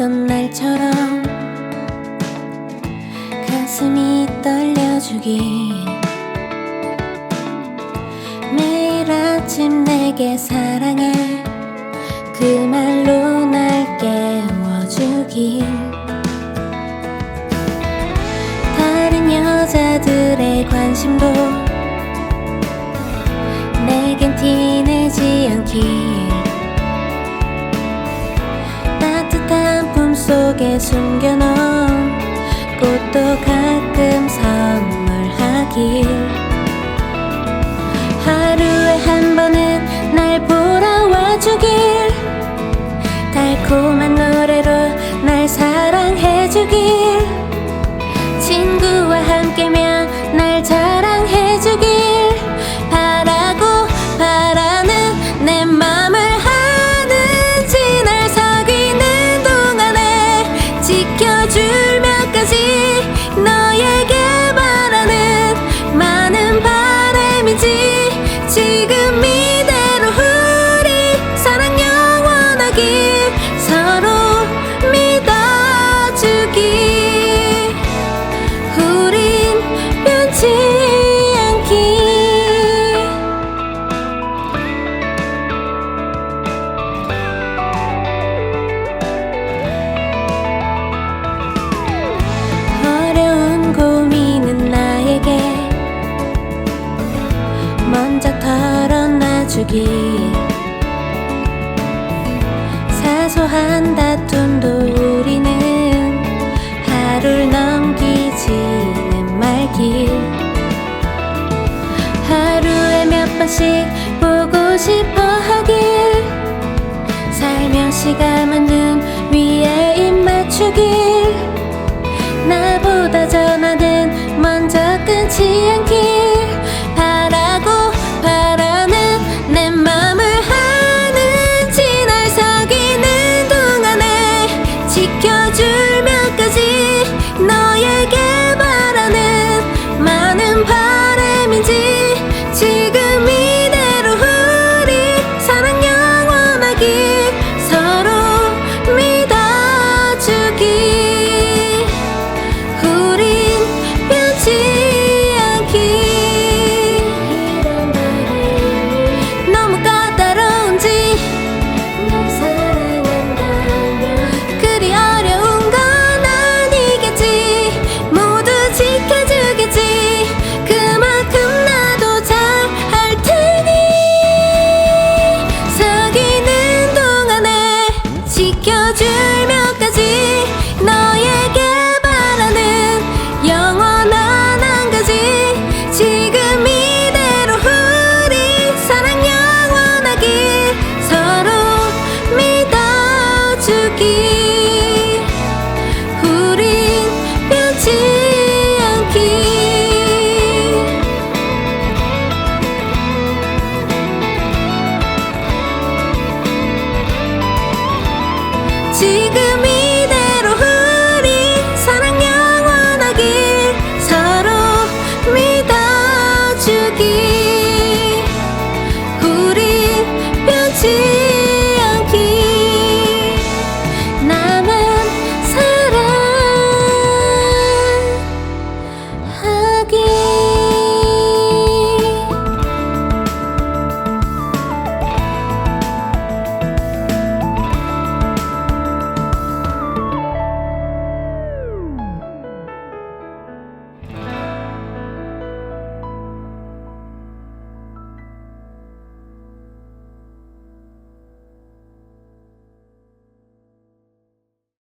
고백하던 날처럼 가슴이 떨려주길. 매일 아침 내게 사랑해 그 말로 날 깨워주길. 다른 여자들의 관심도 내겐 티내지 않길 속에 숨겨놓은 꽃도 가끔 선물하길. 하루에 한 번은 날 보러 와주길. 달콤한 노래로 날 사랑해주길 지 지금 이야기. 사소한 다툼도 우리는 하루를 넘기지는 말길 하루에 몇 번씩 보고 싶어 하길. 살며 시간만 늘 웃어주며